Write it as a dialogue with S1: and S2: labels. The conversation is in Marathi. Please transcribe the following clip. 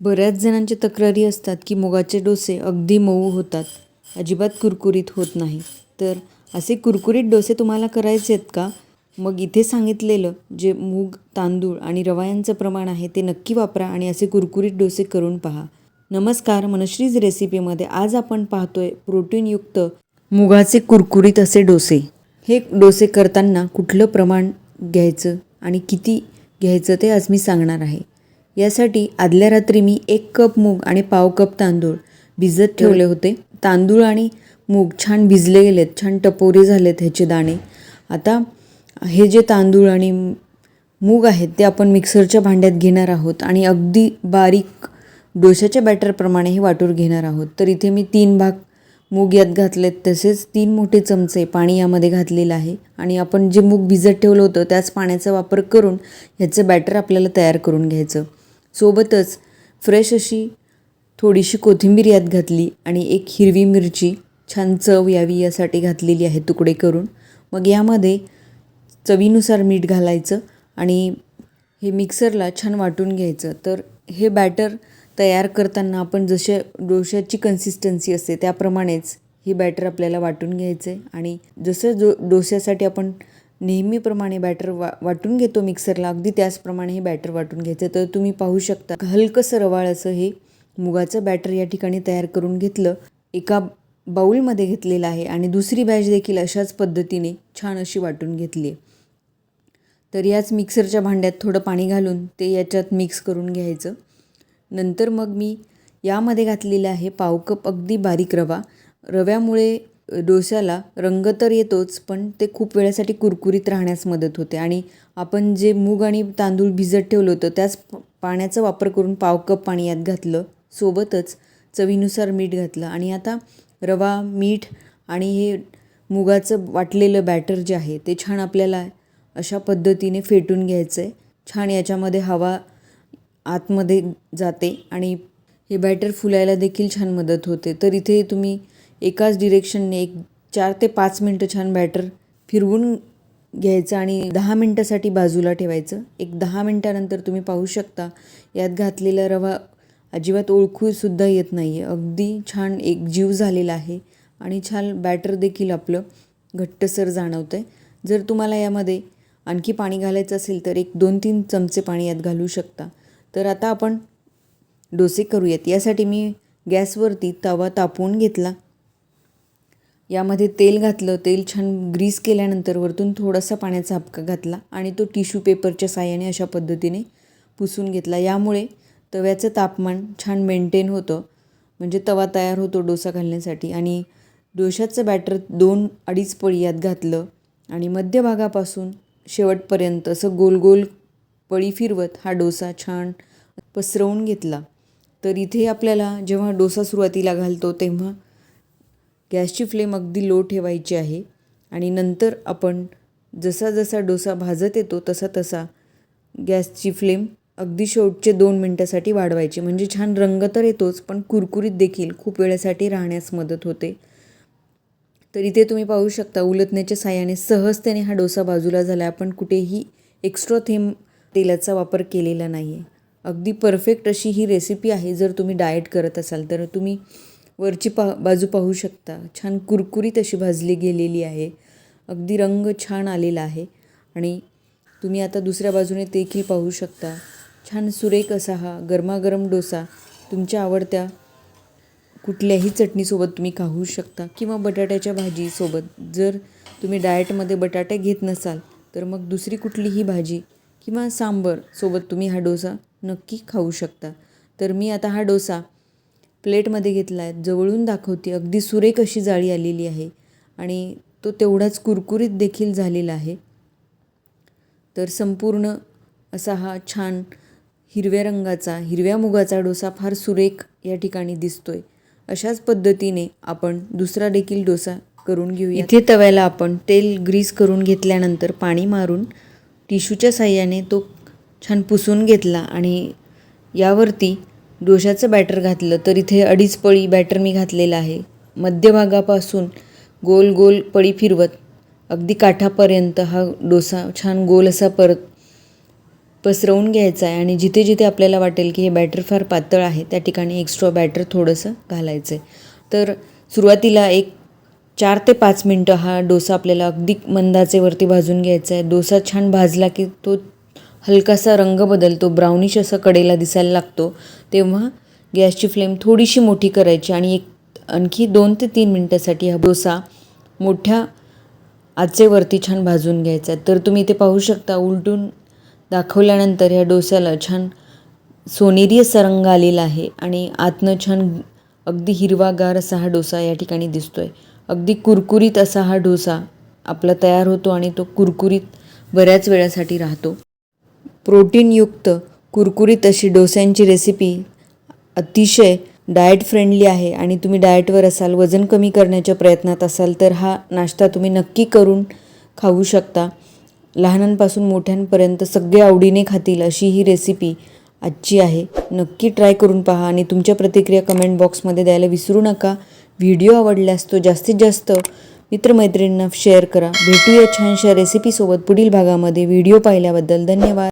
S1: बऱ्याच जणांच्या तक्रारी असतात की मुगाचे डोसे अगदी मऊ होतात. अजिबात कुरकुरीत होत नाही. तर असे कुरकुरीत डोसे तुम्हाला करायचे आहेत का? मग इथे सांगितलेलं जे मूग तांदूळ आणि रवा यांचं प्रमाण आहे ते नक्की वापरा आणि असे कुरकुरीत डोसे करून पहा. नमस्कार मनश्रीज रेसिपीमध्ये आज आपण पाहतोय प्रोटीनयुक्त मुगाचे कुरकुरीत असे डोसे. हे डोसे करताना कुठलं प्रमाण घ्यायचं आणि किती घ्यायचं ते आज मी सांगणार आहे. यासाठी आदल्या रात्री मी एक कप मूग आणि पाव कप तांदूळ भिजत ठेवले होते. तांदूळ आणि मूग छान भिजले गेलेत छान टपोरे झालेत ह्याचे दाणे. आता हे जे तांदूळ आणि मूग आहेत ते आपण मिक्सरच्या भांड्यात घेणार आहोत आणि अगदी बारीक डोशाच्या बॅटरप्रमाणे हे वाटून घेणार आहोत. तर इथे मी तीन भाग मूग यात घातलेत तसेच तीन मोठे चमचे पाणी यामध्ये घातलेलं आहे आणि आपण जे मूग भिजत ठेवलं होतं त्याच पाण्याचा वापर करून ह्याचं बॅटर आपल्याला तयार करून घ्यायचं. सोबतच फ्रेश अशी थोडीशी कोथिंबीर यात घातली आणि एक हिरवी मिरची छान चव यावी यासाठी घातलेली आहे तुकडे करून. मग यामध्ये चवीनुसार मीठ घालायचं आणि हे मिक्सरला छान वाटून घ्यायचं. तर हे बॅटर तयार करताना आपण जसे डोशाची कन्सिस्टन्सी असते त्याप्रमाणेच ही बॅटर आपल्याला वाटून घ्यायचं आहे आणि जसं जो डोश्यासाठी आपण नेहमीप्रमाणे बॅटर वा वाटून घेतो मिक्सरला अगदी त्याचप्रमाणे हे बॅटर वाटून घ्यायचं. तर तुम्ही पाहू शकता हलकंसं रवाळ असं हे मुगाचं बॅटर या ठिकाणी तयार करून घेतलं. एका बाऊलमध्ये घेतलेलं आहे आणि दुसरी बॅच देखील अशाच पद्धतीने छान अशी वाटून घेतली आहे. तर याच मिक्सरच्या भांड्यात थोडं पाणी घालून ते याच्यात मिक्स करून घ्यायचं. नंतर मग मी यामध्ये घातलेलं आहे पाव कप अगदी बारीक रवा. रव्यामुळे डोश्याला रंग तर येतोच पण ते खूप वेळासाठी कुरकुरीत राहण्यास मदत होते. आणि आपण जे मूग आणि तांदूळ भिजत ठेवलं होतं त्याच पाण्याचा वापर करून पाव कप पाणी यात घातलं. सोबतच चवीनुसार मीठ घातलं. आणि आता रवा मीठ आणि हे मुगाचं वाटलेलं बॅटर जे आहे ते छान आपल्याला अशा पद्धतीने फेटून घ्यायचं आहे छान याच्यामध्ये हवा आतमध्ये जाते आणि हे बॅटर फुलायला देखील छान मदत होते. तर इथे तुम्ही एकाच डिरेक्शनने एक चार ते पाच मिनटं छान बॅटर फिरवून घ्यायचं आणि दहा मिनटासाठी बाजूला ठेवायचं. एक दहा मिनटानंतर तुम्ही पाहू शकता यात घातलेला रवा अजिबात ओळखूसुद्धा येत नाही आहे अगदी छान एक जीव झालेला आहे आणि छान बॅटर देखील आपलं घट्टसर जाणवतं आहे जर तुम्हाला यामध्ये आणखी पाणी घालायचं असेल तर एक दोन तीन चमचे पाणी यात घालू शकता. तर आता आपण डोसे करूयात. यासाठी मी गॅसवरती तवा तापवून घेतला. यामध्ये तेल घातलं तेल छान ग्रीस केल्यानंतर वरतून थोडासा पाण्याचा हपका घातला आणि तो टिश्यू पेपरच्या साह्याने अशा पद्धतीने पुसून घेतला. यामुळे तव्याचं तापमान छान मेंटेन होतं. म्हणजे तवा तयार होतो डोसा घालण्यासाठी. आणि डोशाचं बॅटर दोन अडीच पळी यात घातलं आणि मध्यभागापासून शेवटपर्यंत असं गोल गोल पळी फिरवत हा डोसा छान पसरवून घेतला. तर इथे आपल्याला जेव्हा डोसा सुरुवातीला घालतो तेव्हा गॅसची फ्लेम अगदी लो ठेवायची आहे आणि नंतर आपण जसा जसा डोसा भाजत येतो तसा तसा गॅसची फ्लेम अगदी शेवटचे दोन मिनटासाठी वाढवायची. म्हणजे छान रंग तर येतोच पण कुरकुरीत देखील खूप वेळासाठी राहण्यास मदत होते. तर इथे तुम्ही पाहू शकता उलटण्याच्या साह्याने सहजतेने हा डोसा बाजूला झाला. आपण कुठेही एक्स्ट्रा थेंब तेलाचा वापर केलेला नाही आहे अगदी परफेक्ट अशी ही रेसिपी आहे जर तुम्ही डाएट करत असाल तर तुम्ही वरची पा बाजू पाहू शकता. छान कुरकुरीत अशी भाजली गेलेली आहे. अगदी रंग छान आलेला आहे. आणि तुम्ही आता दुसऱ्या बाजूने देखील पाहू शकता. छान सुरेख असा हा गरमागरम डोसा तुमच्या आवडत्या कुठल्याही चटणीसोबत तुम्ही खाऊ शकता किंवा बटाट्याच्या भाजीसोबत. जर तुम्ही डाएटमध्ये बटाटे घेत नसाल तर मग दुसरी कुठलीही भाजी किंवा सांबर सोबत तुम्ही हा डोसा नक्की खाऊ शकता. तर मी आता हा डोसा प्लेटमध्ये घेतला आहे जवळून दाखवते. अगदी सुरेख अशी जाळी आलेली आहे आणि तो तेवढाच कुरकुरीत देखील झालेला आहे. तर संपूर्ण असा हा छान हिरव्या रंगाचा हिरव्या मुगाचा डोसा फार सुरेख या ठिकाणी दिसतोय. अशाच पद्धतीने आपण दुसरा देखील डोसा करून घेऊया इथे तव्याला आपण तेल ग्रीस करून घेतल्यानंतर पाणी मारून टिश्यूच्या साह्याने तो छान पुसून घेतला आणि यावरती डोशाचं बॅटर घातलं तर इथे अडीच पळी बॅटर मी घातलेलं आहे. मध्यभागापासून गोल गोल पळी फिरवत अगदी काठापर्यंत हा डोसा छान गोल असा परत पसरवून घ्यायचा आहे आणि जिथे जिथे आपल्याला वाटेल की हे बॅटर फार पातळ आहे त्या ठिकाणी एक्स्ट्रा बॅटर थोडंसं घालायचं आहे. तर सुरुवातीला एक चार ते पाच मिनटं हा डोसा आपल्याला अगदी मंदाचे वरती भाजून घ्यायचा आहे. डोसा छान भाजला की तो हलकासा रंग बदलतो ब्राउनिश असा कडेला दिसायला लागतो. तेव्हा गॅसची फ्लेम थोडीशी मोठी करायची आणि एक आणखी दोन ते तीन मिनटासाठी हा डोसा मोठ्या आचेवरती छान भाजून घ्यायचा. तर तुम्ही इथे पाहू शकता उलटून दाखवल्यानंतर ह्या डोस्याला छान सोनेरी असा रंग आलेला आहे आणि आतनं छान अगदी हिरवागार असा हा डोसा या ठिकाणी दिसतोय. अगदी कुरकुरीत असा हा डोसा आपला तयार होतो आणि तो कुरकुरीत बऱ्याच वेळासाठी राहतो. प्रोटीनयुक्त कुरकुरीत अशी डोस्यांची रेसिपी अतिशय डाएट फ्रेंडली आहे आणि तुम्ही डाएटवर असाल वजन कमी करण्याच्या प्रयत्नात असाल तर हा नाश्ता तुम्ही नक्की करून खाऊ शकता. लहानांपासून मोठ्यांपर्यंत सगळे आवडीने खातील अशी ही रेसिपी आजची आहे. नक्की ट्राय करून पहा आणि तुमच्या प्रतिक्रिया कमेंट बॉक्समध्ये द्यायला विसरू नका. व्हिडिओ आवडल्यास तो जास्तीत जास्त मित्रमैत्रिणींना शेअर करा. भेटूया छानशा रेसिपीसोबत पुढील भागामध्ये. व्हिडिओ पाहिल्याबद्दल धन्यवाद.